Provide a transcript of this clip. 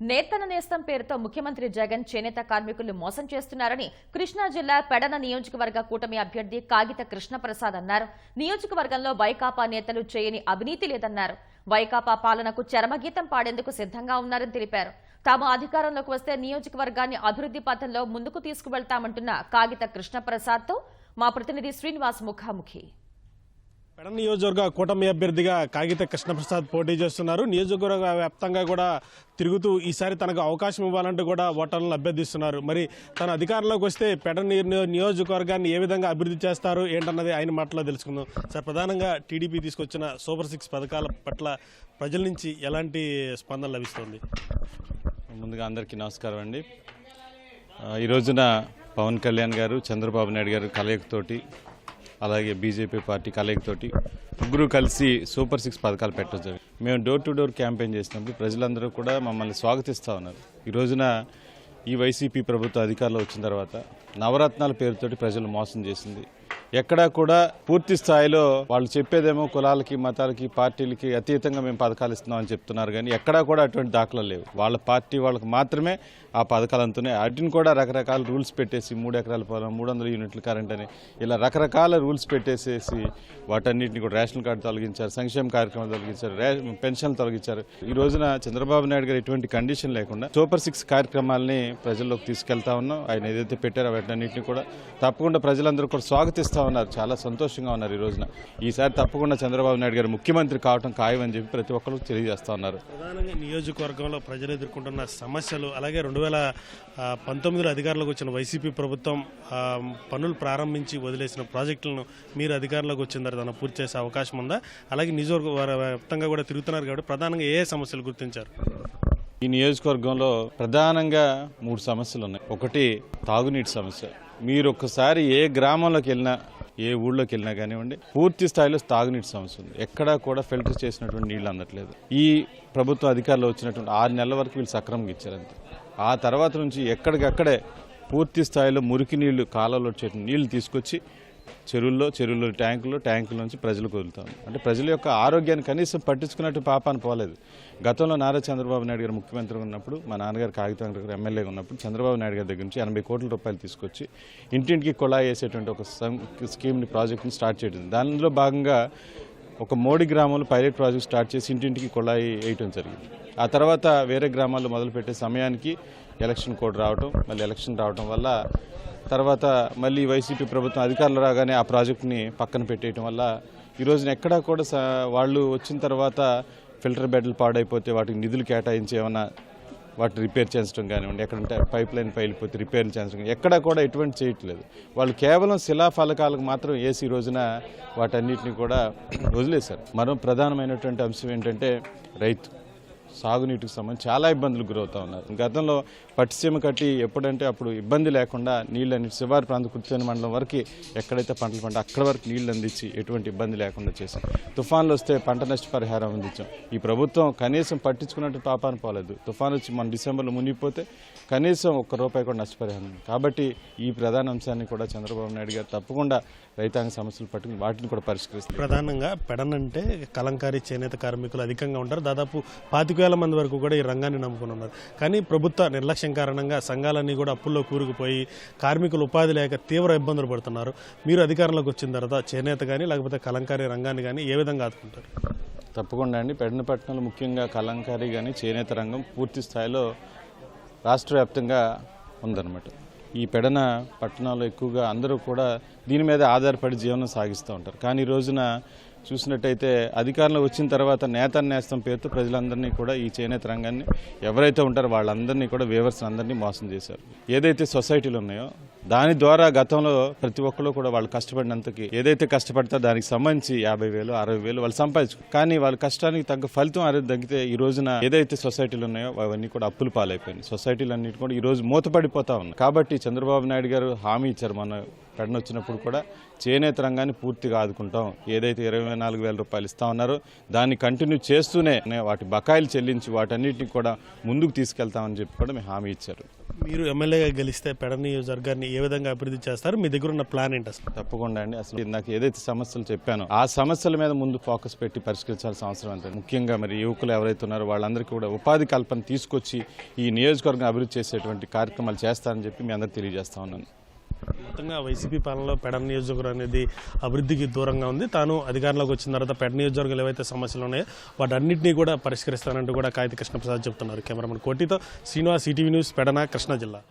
నేతన నేస్తం పేరుతో ముఖ్యమంత్రి జగన్ చేనేత కార్మికులు మోసం చేస్తున్నారని కృష్ణా జిల్లా పెడన నియోజకవర్గ కూటమి అభ్యర్థి కాగిత కృష్ణప్రసాద్ అన్నారు. నియోజకవర్గంలో వైకాపా నేతలు చేయని అవినీతి లేదన్నారు. వైకాపా పాలనకు చరమగీతం పాడేందుకు సిద్ధంగా ఉన్నారని తెలిపారు. తాము అధికారంలోకి వస్తే నియోజకవర్గాన్ని అభివృద్ధి పథంలో ముందుకు తీసుకువెళ్తామంటున్న కాగిత కృష్ణప్రసాద్తో మా ప్రతినిధి శ్రీనివాస్ ముఖాముఖి. పెడ నియోజకవర్గ కూటమి అభ్యర్థిగా కాగిత కృష్ణప్రసాద్ పోటీ చేస్తున్నారు. నియోజకవర్గ వ్యాప్తంగా కూడా తిరుగుతూ ఈసారి తనకు అవకాశం ఇవ్వాలంటూ కూడా ఓటర్లను అభ్యర్థిస్తున్నారు. మరి తన అధికారంలోకి వస్తే పెడ నియోజకవర్గాన్ని ఏ విధంగా అభివృద్ధి చేస్తారు ఏంటన్నది ఆయన మాటలో తెలుసుకుందాం. సార్ ప్రధానంగా టీడీపీ తీసుకొచ్చిన సూపర్ సిక్స్ పథకాల పట్ల ప్రజల నుంచి ఎలాంటి స్పందన లభిస్తుంది? ముందుగా అందరికీ నమస్కారం అండి. ఈ రోజున పవన్ కళ్యాణ్ గారు చంద్రబాబు నాయుడు గారు కలయికతోటి అలాగే బీజేపీ పార్టీ కలయికతోటి ముగ్గురు కలిసి సూపర్ సిక్స్ పథకాలు పెట్టడం మేము డోర్ టు డోర్ క్యాంపెయిన్ చేసినప్పుడు ప్రజలందరూ కూడా మమ్మల్ని స్వాగతిస్తూ ఉన్నారు. ఈ రోజున ఈ వైసీపీ ప్రభుత్వం అధికారంలో వచ్చిన తర్వాత నవరత్నాల పేరుతోటి ప్రజలు మోసం చేసింది. ఎక్కడా కూడా పూర్తి స్థాయిలో వాళ్ళు చెప్పేదేమో కులాలకి మతాలకి పార్టీలకి అతీతంగా మేము పథకాలు ఇస్తున్నామని చెప్తున్నారు కానీ ఎక్కడా కూడా అటువంటి దాఖలు లేవు. వాళ్ళ పార్టీ వాళ్ళకి మాత్రమే ఆ పథకాలు అందుతున్నాయి. వాటిని కూడా రకరకాల రూల్స్ పెట్టేసి మూడు ఎకరాల పొలం మూడు వందల యూనిట్ల కరెంట్ అని ఇలా రకరకాల రూల్స్ పెట్టేసేసి వాటన్నిటిని కూడా రేషన్ కార్డు తొలగించారు సంక్షేమ కార్యక్రమాలు తొలగించారు పెన్షన్లు తొలగించారు. ఈ రోజున చంద్రబాబు నాయుడు గారు ఎటువంటి కండిషన్ లేకుండా సూపర్ సిక్స్ కార్యక్రమాలని ప్రజల్లోకి తీసుకెళ్తా ఉన్నాం. ఆయన ఏదైతే పెట్టారో వాటన్నిటిని కూడా తప్పకుండా ప్రజలందరూ కూడా స్వాగతిస్తా ఉన్నారు చాలా సంతోషంగా ఉన్నారు ఈ రోజున. ఈసారి తప్పకుండా చంద్రబాబు నాయుడు గారు ముఖ్యమంత్రి కావడం ఖాయమని చెప్పి ప్రతి ఒక్కరు తెలియజేస్తా ఉన్నారు. ప్రధానంగా నియోజకవర్గంలో ప్రజలు ఎదుర్కొంటున్న సమస్యలు అలాగే రెండు వేల పంతొమ్మిదిలో అధికారంలోకి వచ్చిన వైసీపీ ప్రభుత్వం పనులు ప్రారంభించి వదిలేసిన ప్రాజెక్టులను మీరు అధికారంలోకి వచ్చిన తర్వాత పూర్తి చేసే అవకాశం ఉందా? అలాగే నియోజకవర్గ వ్యాప్తంగా కూడా తిరుగుతున్నారు కాబట్టి ప్రధానంగా ఏ సమస్యలు గుర్తించారు? ఈ నియోజకవర్గంలో ప్రధానంగా మూడు సమస్యలు ఉన్నాయి. ఒకటి తాగునీటి సమస్య. మీరు ఒక్కసారి ఏ గ్రామంలోకి వెళ్ళినా ఏ ఊళ్ళోకి వెళ్ళినా కానివ్వండి పూర్తి స్థాయిలో తాగునీటి సమస్య ఉంది. ఎక్కడా కూడా ఫిల్టర్ చేసినటువంటి నీళ్ళు అందట్లేదు. ఈ ప్రభుత్వ అధికారులు వచ్చినటువంటి ఆరు నెలల వరకు వీళ్ళు సక్రమంగా ఇచ్చారంతే ఆ తర్వాత నుంచి ఎక్కడికక్కడే పూర్తి స్థాయిలో మురికి నీళ్ళు కాలంలో వచ్చే నీళ్ళు తీసుకొచ్చి చెరువుల్లో చెరువుల్లో ట్యాంకులో ట్యాంకుల నుంచి ప్రజలకు వదులుతాం అంటే ప్రజల యొక్క ఆరోగ్యాన్ని కనీసం పట్టించుకున్నట్టు పాపాన్ని పోలేదు. గతంలో నారా చంద్రబాబు నాయుడు గారు ముఖ్యమంత్రి ఉన్నప్పుడు మా నాన్నగారు కాగితం గారు ఎమ్మెల్యేగా ఉన్నప్పుడు చంద్రబాబు నాయుడు గారి దగ్గర నుంచి ఎనభై కోట్ల రూపాయలు తీసుకొచ్చి ఇంటింటికి కుళాయి వేసేటువంటి ఒక సం- స్కీమ్ని ప్రాజెక్ట్ని స్టార్ట్ చేయడం. దానిలో భాగంగా ఒక మోడీ గ్రామంలో పైలట్ ప్రాజెక్ట్ స్టార్ట్ చేసి ఇంటింటికి కుళాయి వేయటం జరిగింది. ఆ తర్వాత వేరే గ్రామాల్లో మొదలుపెట్టే సమయానికి ఎలక్షన్ కోడ్ రావటం మళ్ళీ ఎలక్షన్ రావటం వల్ల తర్వాత మళ్ళీ వైసీపీ ప్రభుత్వం అధికారులు రాగానే ఆ ప్రాజెక్ట్ని పక్కన పెట్టేయటం వల్ల ఈ రోజున ఎక్కడా కూడా వాళ్ళు వచ్చిన తర్వాత ఫిల్టర్ బెడ్లు పాడైపోతే వాటికి నిధులు కేటాయించి ఏమైనా వాటి రిపేర్ చేయించడం కానివ్వండి ఎక్కడంటే పైప్ లైన్ పైలిపోతే రిపేర్లు చేయించడం ఎక్కడ ఎక్కడా కూడా ఎటువంటి చేయట్లేదు. వాళ్ళు కేవలం శిలాఫలకాలకు మాత్రం వేసి రోజున వాటన్నిటిని కూడా వదిలేశారు. మరో ప్రధానమైనటువంటి అంశం ఏంటంటే రైతు. సాగునీటికి సంబంధించి చాలా ఇబ్బందులు గురవుతా ఉన్నారు. గతంలో పట్టిసీమ కట్టి ఎప్పుడంటే అప్పుడు ఇబ్బంది లేకుండా నీళ్ళని శివారు ప్రాంత కుర్చేని మండలం వరకు ఎక్కడైతే పంటలు పంట అక్కడ వరకు నీళ్ళు అందించి ఎటువంటి ఇబ్బంది లేకుండా చేశాం తుఫాన్లు వస్తే పంట నష్టపరిహారం అందించాం. ఈ ప్రభుత్వం కనీసం పట్టించుకున్నట్టు పాపాన్ని పోలేదు. తుఫాన్ వచ్చి మన డిసెంబర్లో మునిగిపోతే కనీసం ఒక్క రూపాయి కూడా నష్టపరిహారం కాబట్టి ఈ ప్రధాన అంశాన్ని కూడా చంద్రబాబు నాయుడు గారు తప్పకుండా రైతాంగ సమస్యలు పట్టుకుని వాటిని కూడా పరిష్కరిస్తారు. ప్రధానంగా పెడనంటే కలంకారీ చేనేత కార్మికులు అధికంగా ఉంటారు. దాదాపు పాతిక వేల మంది వరకు కూడా ఈ రంగాన్ని నమ్ముకుని ఉన్నారు. కానీ ప్రభుత్వ నిర్లక్ష్యం కారణంగా సంఘాలన్నీ కూడా అప్పుల్లో కూరుకుపోయి కార్మికులు ఉపాధి లేక తీవ్ర ఇబ్బందులు పడుతున్నారు. మీరు అధికారంలోకి వచ్చిన తర్వాత చేనేత కానీ లేకపోతే కలంకారీ రంగాన్ని కానీ ఏ విధంగా ఆదుకుంటారు? తప్పకుండా అండి. పెడనపట్నంలో ముఖ్యంగా కలంకారీ కానీ చేనేత రంగం పూర్తి స్థాయిలో రాష్ట్ర వ్యాప్తంగా ఉందన్నమాట. ఈ పెడన పట్టణాల్లో ఎక్కువగా అందరూ కూడా దీని మీద ఆధారపడి జీవనం సాగిస్తూ ఉంటారు. కానీ ఈ రోజున చూసినట్టయితే అధికారంలో వచ్చిన తర్వాత నేత నేస్తం పేరుతో ప్రజలందరినీ కూడా ఈ చేనేత రంగాన్ని ఎవరైతే ఉంటారో వాళ్ళందరినీ కూడా వేవర్స్ అందరినీ మోసం చేశారు. ఏదైతే సొసైటీలు ఉన్నాయో దాని ద్వారా గతంలో ప్రతి ఒక్కరు కూడా వాళ్ళు కష్టపడినంతకి ఏదైతే కష్టపడతారో దానికి సంబంధించి యాభై వేలు అరవై వేలు వాళ్ళు సంపాదించు కానీ వాళ్ళ కష్టానికి తగ్గ ఫలితం అనేది తగ్గితే ఈ రోజున ఏదైతే సొసైటీలు ఉన్నాయో అవన్నీ కూడా అప్పులు పాలైపోయినాయి. సొసైటీలు అన్నిటి కూడా ఈ రోజు మూతపడిపోతా ఉన్నాయి. కాబట్టి చంద్రబాబు నాయుడు గారు హామీ ఇచ్చారు మన వచ్చినప్పుడు కూడా చేనేత రంగాన్ని పూర్తిగా ఆదుకుంటాం. ఏదైతే ఇరవై నాలుగు వేల రూపాయలు ఇస్తా ఉన్నారో దాన్ని కంటిన్యూ చేస్తూనే వాటి బకాయిలు చెల్లించి వాటన్నిటిని కూడా ముందుకు తీసుకెళ్తామని చెప్పి కూడా మేము హామీ ఇచ్చారు. మీరు ఎమ్మెల్యేగా గెలిస్తే పెడ నియోజకవర్గాన్ని ఏ విధంగా అభివృద్ధి చేస్తారు? మీ దగ్గర ఉన్న ప్లాన్ ఏంటి అసలు? తప్పకుండా అండి. అసలు ఇందాక ఏదైతే సమస్యలు చెప్పానో ఆ సమస్యల మీద ముందు ఫోకస్ పెట్టి పరిష్కరించాల్సిన అవసరం అంతే. ముఖ్యంగా మరి యువకులు ఎవరైతే ఉన్నారో వాళ్ళందరికీ కూడా ఉపాధి కల్పన తీసుకొచ్చి ఈ నియోజకవర్గం అభివృద్ధి చేసేటువంటి కార్యక్రమాలు చేస్తారని చెప్పి మీ అందరికీ తెలియజేస్తా ఉన్నాను. మొత్తంగా వైసీపీ పాలనలో పెడ నియోజకవర్గం అనేది అభివృద్ధికి దూరంగా ఉంది. తాను అధికారంలోకి వచ్చిన తర్వాత పెడ నియోజకవర్గాలు ఏవైతే సమస్యలు ఉన్నాయో వాటన్నింటినీ కూడా పరిష్కరిస్తానంటూ కూడా కాగిత కృష్ణప్రసాద్ చెప్తున్నారు. కెమెరామెన్ కోటితో శ్రీనివాస్ ఈటీవీ న్యూస్ పెడన కృష్ణా జిల్లా.